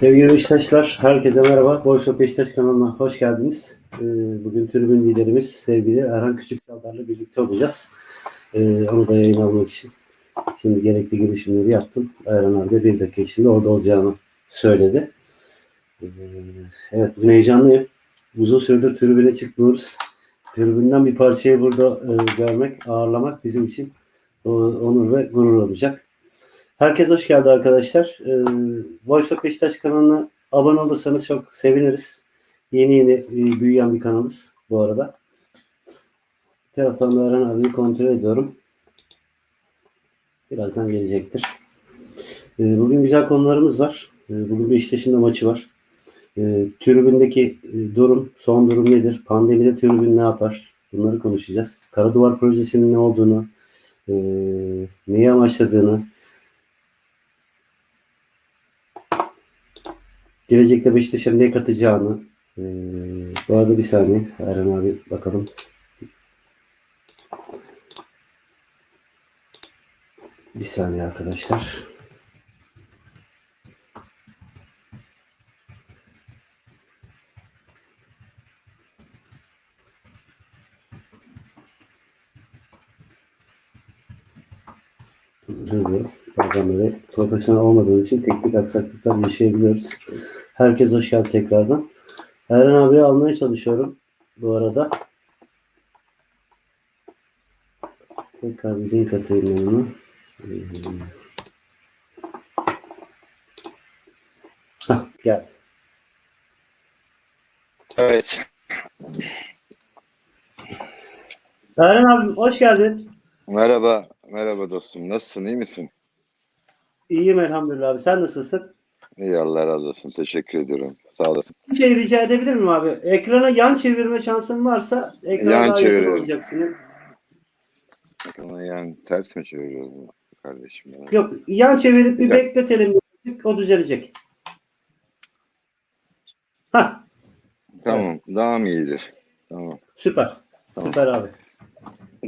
Sevgili Beşiktaşlar, herkese merhaba. Voice of Beşiktaş kanalına hoş geldiniz. Ee, Bugün tribün liderimiz sevgili Erhan Küçükdağlar'la birlikte olacağız. Ee, Onu da yayın almak için. Şimdi gerekli girişimleri yaptım. Erhan abi de bir dakika içinde orada olacağını söyledi. Ee, Evet, bugün heyecanlıyım. Uzun süredir tribüne çıkmıyoruz. Tribünden bir parçayı burada e, görmek, ağırlamak bizim için o- onur ve gurur olacak. Herkes hoş geldi arkadaşlar. Ee, Voice Beşiktaş kanalına abone olursanız çok seviniriz. Yeni yeni e, büyüyen bir kanalız bu arada. Bir taraftan Eren abiyi kontrol ediyorum. Birazdan gelecektir. Ee, bugün güzel konularımız var. Ee, bugün Beşiktaş'ın da maçı var. Ee, tribündeki e, durum, son durum nedir? Pandemide tribün ne yapar? Bunları konuşacağız. Kara Duvar Projesi'nin ne olduğunu, e, neyi amaçladığını, gelecekte Beşiktaş'a ne katacağını ee, bu arada bir saniye Eren abi bakalım. Bir saniye arkadaşlar. Bazen böyle profesyonel olmadığım için teknik aksaklıklar yaşayabiliyoruz. Herkes hoş geldi tekrardan. Eren abiyi almaya çalışıyorum bu arada. Tekrar bir link atayım. Ee, Hah, gel. Evet. Eren abi hoş geldin. Merhaba, merhaba dostum. Nasılsın, iyi misin? İyiyim elhamdülillah abi. Sen nasılsın? İyi, Allah razı olsun. Teşekkür ediyorum. Sağ olasın. Bir şey rica edebilir miyim abi? Ekrana yan çevirme şansın varsa ekrana Yan daha yakın çeviriyorum. olacaksın. Ama yani ters mi çeviriyoruz kardeşim? ya? Yok yan çevirip bir Bir dakika. bekletelim. birazcık, O düzelecek. Hah Tamam, daha mı iyidir? Tamam. süper. Tamam. Süper abi.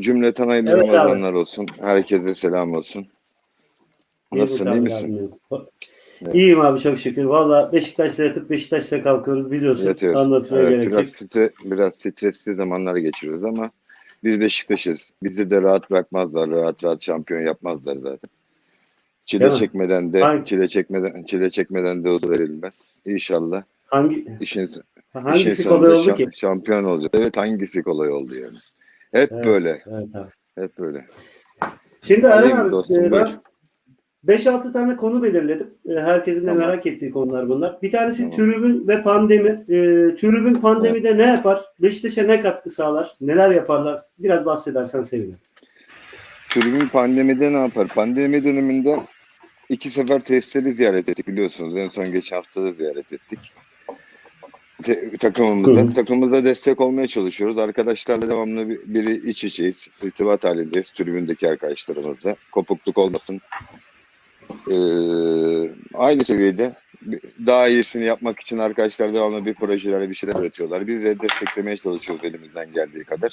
Cümleten hayırlı Evet. Ramazanlar olsun. Herkese selam olsun. Nasılsın, iyi misin? abi. İyiyim abi çok şükür. Valla Beşiktaş'ta yatıp Beşiktaş'ta kalkıyoruz biliyorsun. Yatıyoruz. Anlatmaya Evet, gerek yok. biraz, stre, biraz stresli zamanlar geçiriyoruz ama biz Beşiktaş'ız. Bizi de rahat bırakmazlar. Rahat rahat şampiyon yapmazlar zaten. Çile Değil mi? çekmeden de Hangi- çile çekmeden çile çekmeden de huzur verilmez. İnşallah Hangi işin hangisi işin kolay oldu şa- ki? Şampiyon olacağız. Evet hangisi kolay oldu yani. Hep Evet, böyle. Evet abi. Hep böyle. Şimdi Eren abi dostum, e, ben 5-6 tane konu belirledim. E, Herkesin de Tamam. merak ettiği konular bunlar. Bir tanesi Tamam. tribün ve pandemi. E, tribün pandemide ne yapar? Beşiktaş'a ne katkı sağlar? Neler yaparlar? Biraz bahsedersen sevinirim. Tribün pandemide ne yapar? Pandemi döneminde iki sefer testleri ziyaret ettik biliyorsunuz. En son geçen hafta da ziyaret ettik. Te- takımımıza. Hı. Takımımıza destek olmaya çalışıyoruz. Arkadaşlarla devamlı bir- biri iç içeyiz. İrtibat halindeyiz tribündeki arkadaşlarımızla. Kopukluk olmasın. Ee, aynı seviyede daha iyisini yapmak için arkadaşlar devamlı bir projeler, bir şeyler üretiyorlar. Biz de desteklemeye çalışıyoruz elimizden geldiği kadar.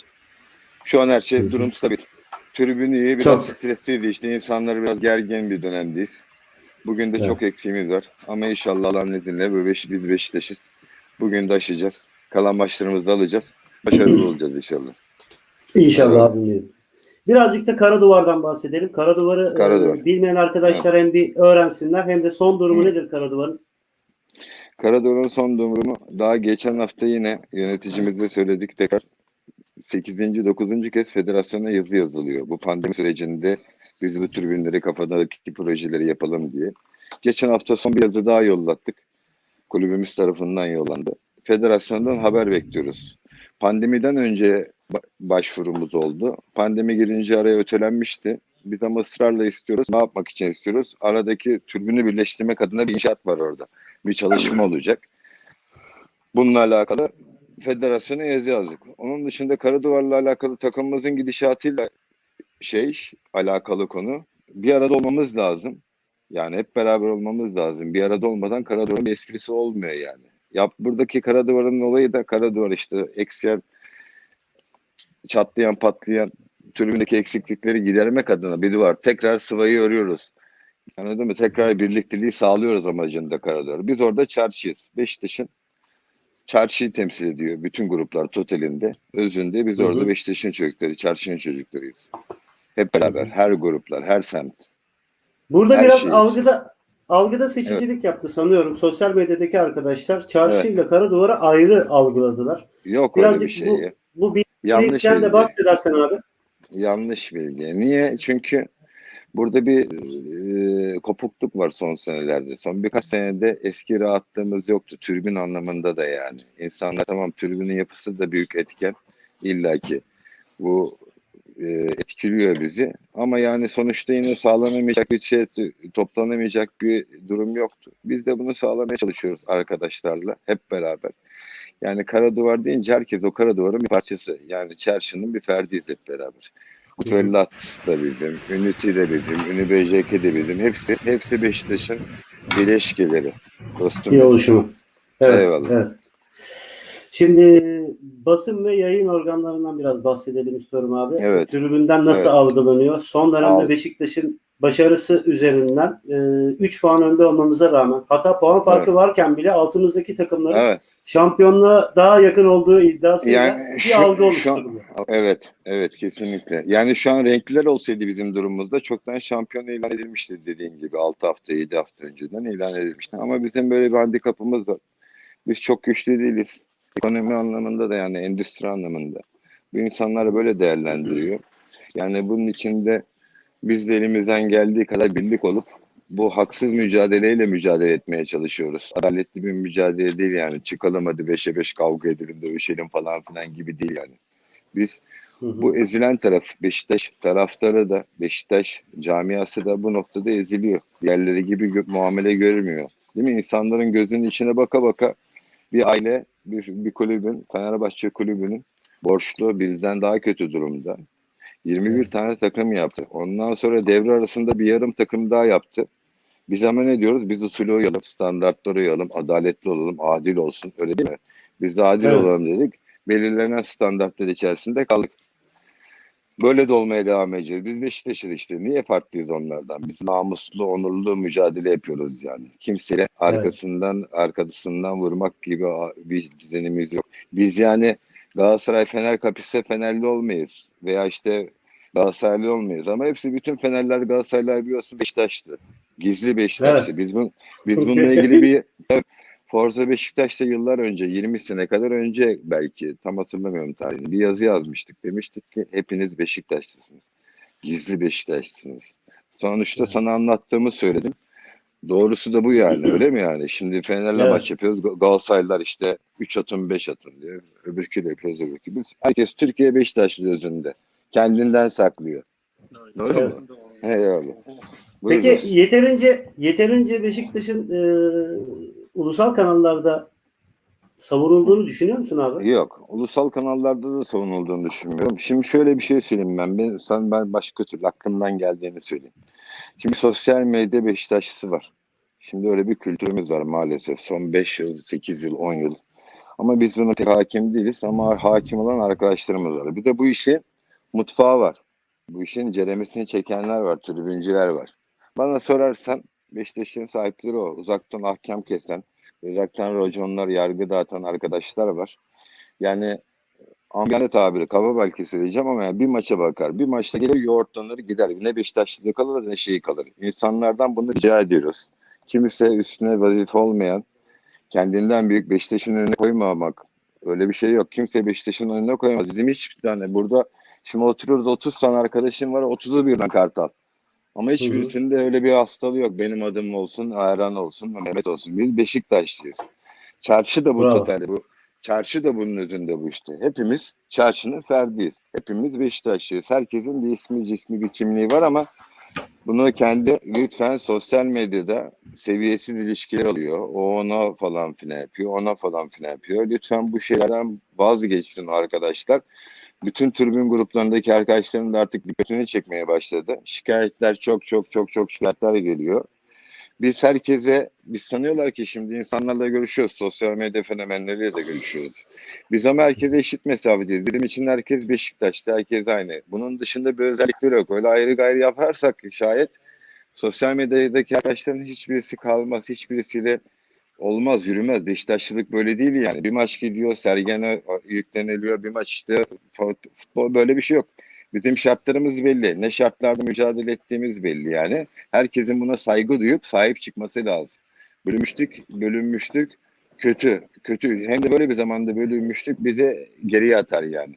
Şu an her şey durum stabil. Tribün iyi, biraz Çok. stresliydi işte. İnsanlar biraz gergin bir dönemdeyiz. Bugün de Evet. çok eksiğimiz var. Ama inşallah Allah'ın izniyle biz Beşiktaş'ız. Bugün de aşacağız. Kalan maçlarımızı da alacağız. Başarılı olacağız inşallah. İnşallah abim benim. Birazcık da Kara Duvar'dan bahsedelim. Kara Duvar'ı Kara e, bilmeyen arkadaşlar hem bir öğrensinler hem de son durumu nedir Kara Duvar'ın? Karador'un son durumu daha geçen hafta yine yöneticimizle söyledik tekrar 8. 9. kez federasyona yazı yazılıyor. Bu pandemi sürecinde biz bu tribünleri kafadaki projeleri yapalım diye. Geçen hafta son bir yazı daha yollattık. Kulübümüz tarafından yollandı. Federasyondan haber bekliyoruz. Pandemiden önce ba- başvurumuz oldu. Pandemi girince araya ötelenmişti. Biz ama ısrarla istiyoruz. Ne yapmak için istiyoruz? Aradaki türbünü birleştirmek adına bir inşaat var orada. Bir çalışma olacak. Bununla alakalı federasyona yazı yazdık. Onun dışında Karaduvar'la alakalı takımımızın gidişatıyla şey alakalı konu bir arada olmamız lazım. Yani hep beraber olmamız lazım. Bir arada olmadan Karaduvar'ın bir esprisi olmuyor yani. Ya buradaki Karaduvar'ın olayı da Karaduvar işte eksiyen çatlayan patlayan tribündeki eksiklikleri gidermek adına bir duvar. Tekrar sıvayı örüyoruz. Anladın mı? Tekrar birlikteliği sağlıyoruz amacında Karadağ. Biz orada çarşıyız. Beşiktaş'ın çarşıyı temsil ediyor bütün gruplar totalinde. Özünde biz Hı hı. orada Beşiktaş'ın çocukları, çarşının çocuklarıyız. Hep beraber, her gruplar, her semt. Burada Her biraz şey- algıda algıda seçicilik yaptı sanıyorum. Sosyal medyadaki arkadaşlar çarşıyla kara duvarı ayrı algıladılar. Yok öyle Birazcık bir şey. bu, bu Yanlış bilgilikten de bahsedersen abi. Yanlış bilgi. Niye? Çünkü burada bir e, kopukluk var son senelerde. Son birkaç senede eski rahatlığımız yoktu. Türbün anlamında da yani. İnsanlar tamam türbünün yapısı da büyük etken. illaki bu e, etkiliyor bizi. Ama yani sonuçta yine sağlanamayacak bir şey, toplanamayacak bir durum yoktu. Biz de bunu sağlamaya çalışıyoruz arkadaşlarla hep beraber. Yani kara duvar deyince herkes o kara duvarın bir parçası. Yani çarşının bir ferdiyiz hep beraber. Mutuellat da bildim, Unity de bildim, Ünü BJK de bildim. Hepsi, hepsi Beşiktaş'ın bileşkeleri. Dostum. İyi oluşumu. Evet, Eyvallah. evet. Şimdi basın ve yayın organlarından biraz bahsedelim istiyorum abi. Evet. Tribünden nasıl Evet. algılanıyor? Son dönemde Al- Beşiktaş'ın başarısı üzerinden 3 puan önde olmamıza rağmen hatta puan farkı Evet. varken bile altımızdaki takımların Evet, şampiyonluğa daha yakın olduğu iddiasıyla Yani bir şu- algı oluşturuluyor. evet, evet kesinlikle. Yani şu an renkliler olsaydı bizim durumumuzda çoktan şampiyon ilan edilmişti dediğin gibi 6 hafta 7 hafta önceden ilan edilmişti. Ama bizim böyle bir handikapımız var. Biz çok güçlü değiliz. Ekonomi anlamında da yani endüstri anlamında. Bu insanları böyle değerlendiriyor. Yani bunun içinde biz de elimizden geldiği kadar birlik olup bu haksız mücadeleyle mücadele etmeye çalışıyoruz. Adaletli bir mücadele değil yani. Çıkalım hadi beşe beş kavga edelim, dövüşelim falan filan gibi değil yani. Biz Hı hı. bu ezilen taraf Beşiktaş taraftarı da Beşiktaş camiası da bu noktada eziliyor. Diğerleri gibi muamele görmüyor. Değil mi? İnsanların gözünün içine baka baka bir aile, bir, bir kulübün, Fenerbahçe kulübünün borçlu bizden daha kötü durumda. 21 Evet. tane takım yaptı. Ondan sonra devre arasında bir yarım takım daha yaptı. Biz ama ne diyoruz? Biz usulü uyalım, standartları uyalım, adaletli olalım, adil olsun. Öyle değil mi? Biz de adil Evet. olalım dedik. Belirlenen standartlar içerisinde kaldık. Böyle de olmaya devam edeceğiz. Biz Beşiktaş'ız işte. Niye farklıyız onlardan? Biz namuslu, onurlu mücadele yapıyoruz yani. Kimseyle arkasından, arkasından vurmak gibi bir düzenimiz yok. Biz yani Galatasaray Fener kapışsa Fenerli olmayız. Veya işte Galatasaraylı olmayız. Ama hepsi bütün Fenerler Galatasaraylılar biliyorsun Beşiktaşlı. Gizli Beşiktaşlı. Evet. Biz, bu, biz bununla ilgili bir evet, Forza Beşiktaş'ta yıllar önce 20 sene kadar önce belki tam hatırlamıyorum tarihini bir yazı yazmıştık. Demiştik ki hepiniz Beşiktaşlısınız. Gizli Beşiktaşlısınız. Sonuçta Evet. sana anlattığımı söyledim. Doğrusu da bu yani öyle mi yani? Şimdi Fener'le Evet. maç yapıyoruz. Ga- Galatasaraylılar işte 3 atın 5 atın diyor. Öbürkü de yapıyoruz öbürkü. Herkes Türkiye Beşiktaşlı özünde. Kendinden saklıyor. Doğru Evet. mu? Eyvallah. Peki yeterince yeterince Beşiktaş'ın e, ulusal kanallarda savunulduğunu düşünüyor musun abi? Yok. Ulusal kanallarda da savunulduğunu düşünmüyorum. Şimdi şöyle bir şey söyleyeyim ben. ben sen ben başka türlü aklımdan geldiğini söyleyeyim. Şimdi sosyal medya Beşiktaşlısı var. Şimdi öyle bir kültürümüz var maalesef. Son 5 yıl, 8 yıl, 10 yıl. Ama biz buna pek hakim değiliz ama hakim olan arkadaşlarımız var. Bir de bu işin mutfağı var. Bu işin ceremesini çekenler var, tribüncüler var. Bana sorarsan Beşiktaş'ın sahipleri o. Uzaktan ahkam kesen, uzaktan roconlar, yargı dağıtan arkadaşlar var. Yani amiyane tabiri kaba belki söyleyeceğim ama yani bir maça bakar. Bir maçta gelir yoğurtlanır gider. Ne Beşiktaşlı'da kalır ne şeyi kalır. İnsanlardan bunu rica ediyoruz. Kimse üstüne vazife olmayan, kendinden büyük Beşiktaş'ın önüne koymamak. Öyle bir şey yok. Kimse Beşiktaş'ın önüne koyamaz. Bizim hiçbir tane burada şimdi oturuyoruz 30 tane arkadaşım var 30'u birden kartal. Ama hiçbirisinde öyle bir hastalığı yok. Benim adım olsun, Ayran olsun, Mehmet olsun. Biz Beşiktaşlıyız. Çarşı da bu Bravo. totalde bu. Çarşı da bunun özünde bu işte. Hepimiz çarşının ferdiyiz. Hepimiz Beşiktaşlıyız. Herkesin bir ismi, cismi, bir kimliği var ama bunu kendi lütfen sosyal medyada seviyesiz ilişkiler alıyor. O ona falan filan yapıyor, ona falan filan yapıyor. Lütfen bu şeylerden vazgeçsin arkadaşlar. Bütün tribün gruplarındaki arkadaşların da artık dikkatini çekmeye başladı. Şikayetler çok çok çok çok şikayetler geliyor. Biz herkese, biz sanıyorlar ki şimdi insanlarla görüşüyoruz. Sosyal medya fenomenleriyle de görüşüyoruz. Biz ama herkese eşit mesafedeyiz. Bizim için herkes Beşiktaş'ta, herkes aynı. Bunun dışında bir özellikleri yok. Öyle ayrı gayrı yaparsak şayet sosyal medyadaki arkadaşların hiçbirisi kalmaz. Hiçbirisiyle olmaz, yürümez. Beşiktaşlılık böyle değil yani. Bir maç gidiyor, Sergen'e yükleniliyor. Bir maç işte futbol böyle bir şey yok. Bizim şartlarımız belli. Ne şartlarda mücadele ettiğimiz belli yani. Herkesin buna saygı duyup sahip çıkması lazım. Bölünmüştük, bölünmüştük. Kötü, kötü. Hem de böyle bir zamanda bölünmüştük bize geriye atar yani.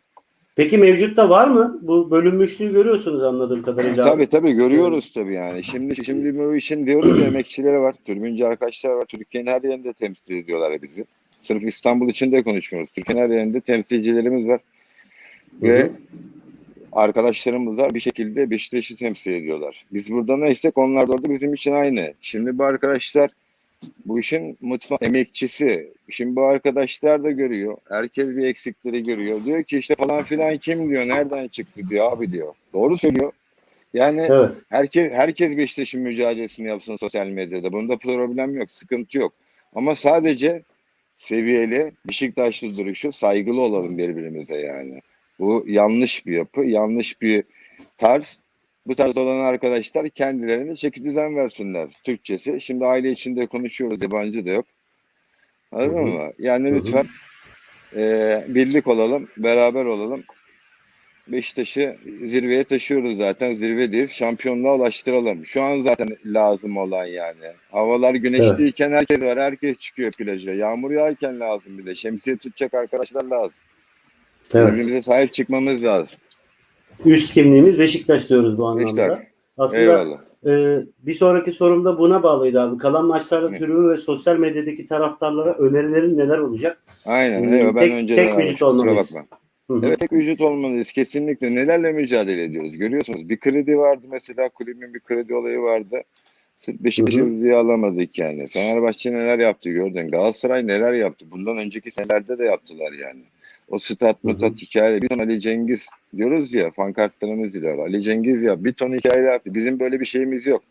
Peki mevcutta var mı? Bu bölünmüşlüğü görüyorsunuz anladığım kadarıyla. Tabii tabii görüyoruz tabii yani. Şimdi şimdi bu için diyoruz ya emekçileri var, türbüncü arkadaşlar var. Türkiye'nin her yerinde temsil ediyorlar bizi. Sırf İstanbul için de konuşmuyoruz. Türkiye'nin her yerinde temsilcilerimiz var. Ve Hı hı. arkadaşlarımız var bir şekilde Beşiktaş'ı temsil ediyorlar. Biz burada neysek onlar da orada bizim için aynı. Şimdi bu arkadaşlar bu işin mutfak emekçisi. Şimdi bu arkadaşlar da görüyor. Herkes bir eksikleri görüyor. Diyor ki işte falan filan kim diyor, nereden çıktı diyor abi diyor. Doğru söylüyor. Yani Evet. herkes herkes Beşiktaş'ın mücadelesini yapsın sosyal medyada. Bunda problem yok, sıkıntı yok. Ama sadece seviyeli, Beşiktaşlı duruşu, saygılı olalım birbirimize yani. Bu yanlış bir yapı, yanlış bir tarz. Bu tarz olan arkadaşlar kendilerine çeki düzen versinler. Türkçesi. Şimdi aile içinde konuşuyoruz, yabancı da yok. Anladın mı? Yani lütfen eee, birlik olalım, beraber olalım. Beşiktaş'ı zirveye taşıyoruz zaten. Zirvedeyiz. Şampiyonluğa ulaştıralım. Şu an zaten lazım olan yani. Havalar güneşliyken herkes var. Herkes çıkıyor plaja. Yağmur yağarken lazım bir de. Şemsiye tutacak arkadaşlar lazım. Evet. Birbirimize sahip çıkmamız lazım. Üst kimliğimiz Beşiktaş diyoruz bu anlamda. Beşiktaş. Aslında Eyvallah. e, bir sonraki sorum da buna bağlıydı abi. Kalan maçlarda Evet. tribün ve sosyal medyadaki taraftarlara önerilerin neler olacak? Aynen. Ee, eyvallah. Ben tek- önceden tek aradım, vücut olmalıyız. Evet tek vücut olmalıyız. Kesinlikle. Nelerle mücadele ediyoruz? Görüyorsunuz. Bir kredi vardı mesela. Kulübün bir kredi olayı vardı. Sırf Beşiktaş'ı diye alamadık yani. Fenerbahçe neler yaptı gördün. Galatasaray neler yaptı. Bundan önceki senelerde de yaptılar yani. O stat mutat hikaye. Bir ton Ali Cengiz diyoruz ya. Fankartlarımız diyor. Ali Cengiz ya. Bir ton hikaye yaptı. Bizim böyle bir şeyimiz yok.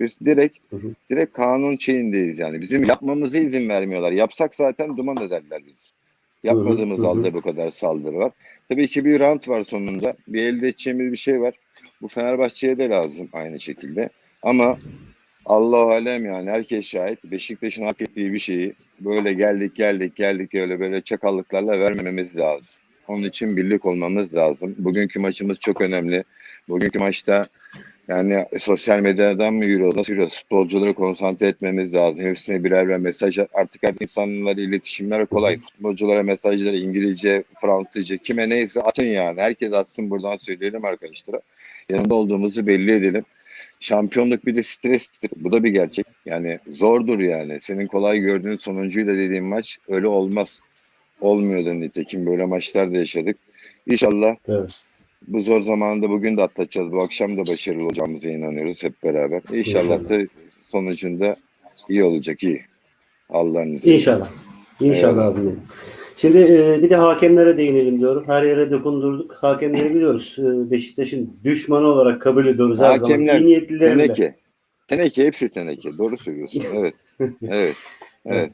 Biz direkt Hı hı. direkt kanun şeyindeyiz yani. Bizim yapmamıza izin vermiyorlar. Yapsak zaten duman ederler biz. Yapmadığımız hı. halde bu kadar saldırı var. Tabii ki bir rant var sonunda. Bir elde edeceğimiz bir şey var. Bu Fenerbahçe'ye de lazım aynı şekilde. Ama Allah alem yani herkes şahit. Beşiktaş'ın hak ettiği bir şeyi böyle geldik geldik geldik öyle böyle çakallıklarla vermememiz lazım. Onun için birlik olmamız lazım. Bugünkü maçımız çok önemli. Bugünkü maçta yani sosyal medyadan mı yürüyoruz? Nasıl yürüyoruz? Futbolcuları konsantre etmemiz lazım. Hepsine birer birer mesaj. Artık her insanlarla iletişimler kolay. Futbolculara mesajları İngilizce, Fransızca, kime neyse atın yani. Herkes atsın buradan söyleyelim arkadaşlara. Yanında olduğumuzu belli edelim. Şampiyonluk bir de strestir. Bu da bir gerçek. Yani zordur yani. Senin kolay gördüğün sonuncuyla dediğin maç öyle olmaz. Olmuyordu nitekim. Böyle maçlar da yaşadık. İnşallah Evet. bu zor zamanında bugün de atlatacağız. Bu akşam da başarılı olacağımıza inanıyoruz hep beraber. İnşallah da sonucunda iyi olacak iyi. Allah'ın izniyle. İnşallah. İnşallah abi. Şimdi e, bir de hakemlere değinelim diyorum. Her yere dokundurduk. Hakemleri biliyoruz. E, Beşiktaş'ın düşmanı olarak kabul ediyoruz her zaman. Hakemler, İyi niyetlilerin bile. Teneke. Teneke hepsi teneke. Doğru söylüyorsun. Evet. Evet. Evet.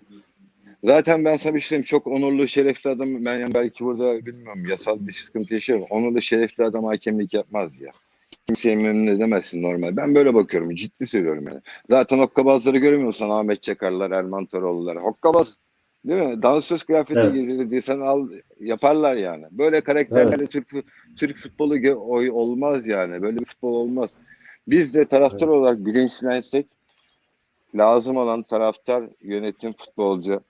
Zaten ben sana bir şey söyleyeyim. Çok onurlu, şerefli adam. Ben yani belki burada bilmiyorum yasal bir sıkıntı yaşıyorum. Onurlu, şerefli adam hakemlik yapmaz ya. Kimseyi memnun edemezsin normal. Ben böyle bakıyorum. Ciddi söylüyorum yani. Zaten hokkabazları görmüyor musun? Ahmet Çakarlar, Erman Toroğlu'lar. Hokkabaz. Değil mi? Dansöz kıyafeti Evet. giydirdiysen al yaparlar yani. Böyle karakterlerle Evet. Türk, Türk futbolu oy olmaz yani. Böyle bir futbol olmaz. Biz de taraftar olarak bilinçlensek lazım olan taraftar, yönetim, futbolcu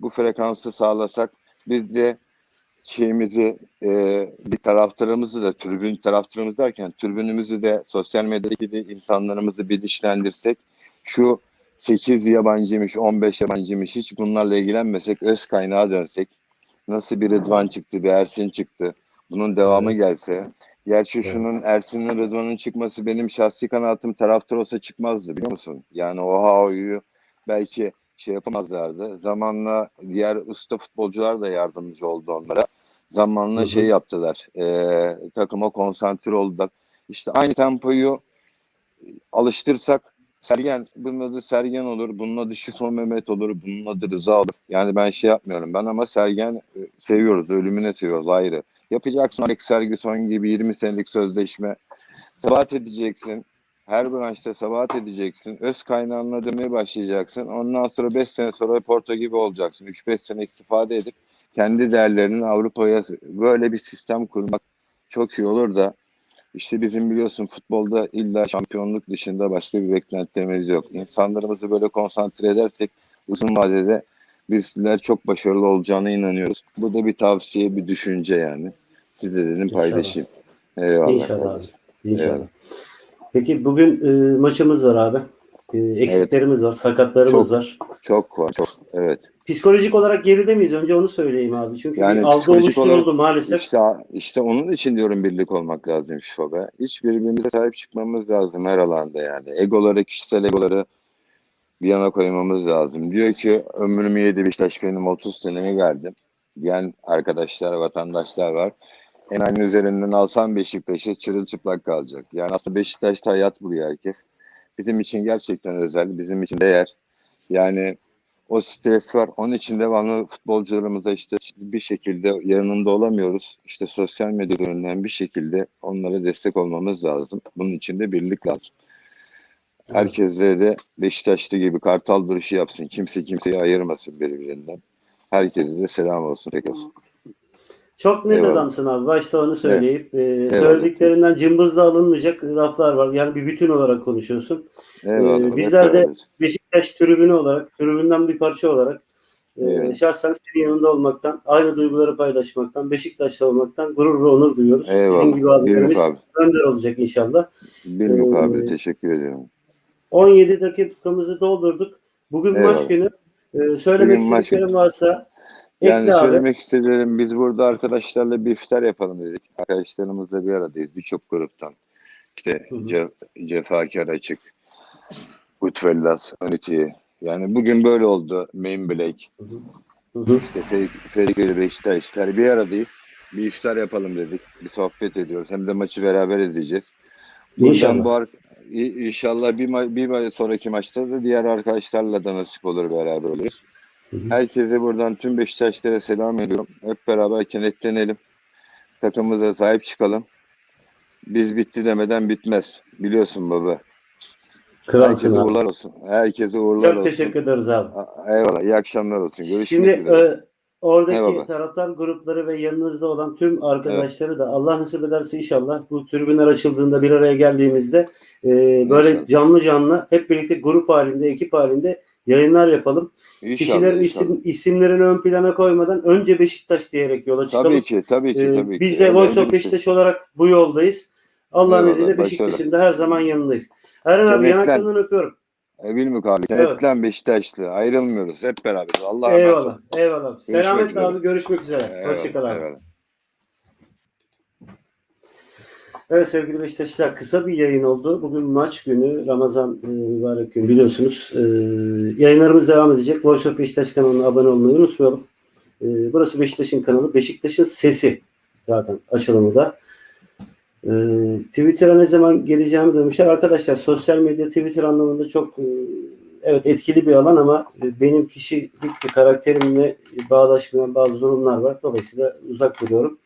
bu frekansı sağlasak biz de şeyimizi e, bir taraftarımızı da tribün taraftarımız derken tribünümüzü de sosyal medyadaki de insanlarımızı bilinçlendirsek şu 8 yabancıymış 15 yabancıymış hiç bunlarla ilgilenmesek öz kaynağa dönsek nasıl bir Rıdvan çıktı bir Ersin çıktı bunun devamı Evet. gelse Gerçi Evet. şunun Ersin'le Rıdvan'ın çıkması benim şahsi kanaatim taraftar olsa çıkmazdı biliyor musun? Yani o HAO'yu belki şey yapamazlardı. Zamanla diğer usta futbolcular da yardımcı oldu onlara. Zamanla Hı hı. şey yaptılar. E, takıma konsantre oldular. İşte aynı tempoyu alıştırsak Sergen, bunun adı Sergen olur, bunun adı Şifo Mehmet olur, bunun adı Rıza olur. Yani ben şey yapmıyorum ben ama Sergen e, seviyoruz, ölümüne seviyoruz ayrı. Yapacaksın Alex Ferguson gibi 20 senelik sözleşme. Sebat edeceksin. Her branşta sabahat edeceksin. Öz kaynağına dönmeye başlayacaksın. Ondan sonra 5 sene sonra Porto gibi olacaksın. 3-5 sene istifade edip kendi değerlerini Avrupa'ya böyle bir sistem kurmak çok iyi olur da işte bizim biliyorsun futbolda illa şampiyonluk dışında başka bir beklentilerimiz yok. İnsanlarımızı böyle konsantre edersek uzun vadede bizler çok başarılı olacağına inanıyoruz. Bu da bir tavsiye, bir düşünce yani. Size dedim İnşallah. paylaşayım. Eyvallah. İnşallah abi. İnşallah. Evet. Peki bugün e, maçımız var abi. E, eksiklerimiz var, sakatlarımız Çok. var. Çok var, çok. Evet. Psikolojik olarak geride miyiz? Önce onu söyleyeyim abi. Çünkü Yani bir algı oluşturuldu olarak maalesef. İşte, işte onun için diyorum birlik olmak lazım FIFA'da. Hiç birbirimize sahip çıkmamız lazım her alanda yani. Egoları, kişisel egoları bir yana koymamız lazım. Diyor ki ömrümü yedi Beşiktaş benim 30 senemi verdim. Diyen arkadaşlar, vatandaşlar var. En aynı üzerinden alsam Beşiktaş'ı çırılçıplak kalacak. Yani aslında Beşiktaş'ta hayat buluyor herkes. Bizim için gerçekten özel, bizim için değer. Yani o stres var. Onun için devamlı futbolcularımıza işte bir şekilde yanında olamıyoruz. İşte sosyal medya üzerinden bir şekilde onlara destek olmamız lazım. Bunun için de birlik lazım. Herkese de Beşiktaşlı gibi kartal duruşu yapsın. Kimse kimseyi ayırmasın birbirinden. Herkese de selam olsun tekrar. Çok net Eyvallah. adamsın abi. Başta onu söyleyip e, Eyvallah. söylediklerinden cımbızla alınmayacak laflar var. Yani bir bütün olarak konuşuyorsun. Eyvallah. Ee, bizler de-. Beşiktaş tribünü olarak, tribünden bir parça olarak e, Evet. şahsen senin yanında olmaktan, aynı duyguları paylaşmaktan, Beşiktaş'ta olmaktan gurur ve onur duyuyoruz. Eyvallah. Sizin gibi abilerimiz abi. önder olacak inşallah. Bir Ee, mukabele teşekkür ederim. 17 dakikamızı doldurduk. Bugün Eyvallah. maç günü. Ee, söylemek Bugün maç istediklerim varsa Yani ekle abi. söylemek istediğim biz burada arkadaşlarla bir iftar yapalım dedik. Arkadaşlarımızla bir aradayız birçok gruptan. İşte Hı hı. Ce Cefakar Açık, Goodfellas, Unity. Yani bugün böyle oldu. Main Black, Hı hı. işte Ferik, Ferikleri Beşiktaşlar bir aradayız. Bir iftar yapalım dedik. Bir sohbet ediyoruz. Hem de maçı beraber izleyeceğiz. İnşallah. bu inşallah bir, ma- bir ma- sonraki maçta da diğer arkadaşlarla da nasip olur beraber oluruz. Herkese buradan tüm Beşiktaşlara selam ediyorum. Hep beraber kenetlenelim. Takımımıza sahip çıkalım. Biz bitti demeden bitmez. Biliyorsun baba. Kralsın Herkese abi. uğurlar olsun. Herkese uğurlar Çok olsun. teşekkür ederiz abi. Eyvallah. İyi akşamlar olsun. Görüşmek Şimdi üzere. e, oradaki Eyvallah. taraftar grupları ve yanınızda olan tüm arkadaşları da Allah nasip ederse inşallah bu tribünler açıldığında bir araya geldiğimizde e, böyle canlı canlı hep birlikte grup halinde, ekip halinde yayınlar yapalım. İnşallah, Kişilerin inşallah. isim, isimlerini ön plana koymadan önce Beşiktaş diyerek yola çıkalım. Tabii ki, tabii ki, Ee, tabii ki. biz de Voice of Önce Beşiktaş olarak bu yoldayız. Allah'ın izniyle. Beşiktaş'ın da her zaman yanındayız. Eren abi yanaklarından öpüyorum. E, bil mukabele. Evet. Kenetlen Beşiktaşlı. Ayrılmıyoruz. Hep beraber. Allah'a emanet eyvallah. olun. Eyvallah. Selametle abi. Görüşmek üzere. Eyvallah, Hoşçakal abi. eyvallah. Evet sevgili Beşiktaşlar kısa bir yayın oldu. Bugün maç günü Ramazan e, mübarek gün biliyorsunuz. E, yayınlarımız devam edecek. Voice of Beşiktaş kanalına abone olmayı unutmayalım. E, burası Beşiktaş'ın kanalı. Beşiktaş'ın sesi zaten açılımı da. E, Twitter'a ne zaman geleceğimi demişler. Arkadaşlar sosyal medya Twitter anlamında çok e, evet etkili bir alan ama e, benim kişilik ve karakterimle bağdaşmayan bazı durumlar var. Dolayısıyla uzak duruyorum.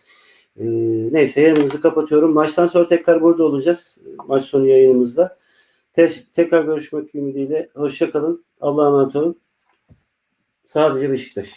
Ee, neyse yayınımızı kapatıyorum. Maçtan sonra tekrar burada olacağız. Maç sonu yayınımızda. Te- tekrar görüşmek ümidiyle. Hoşça kalın. Allah'a emanet olun. Sadece Beşiktaş.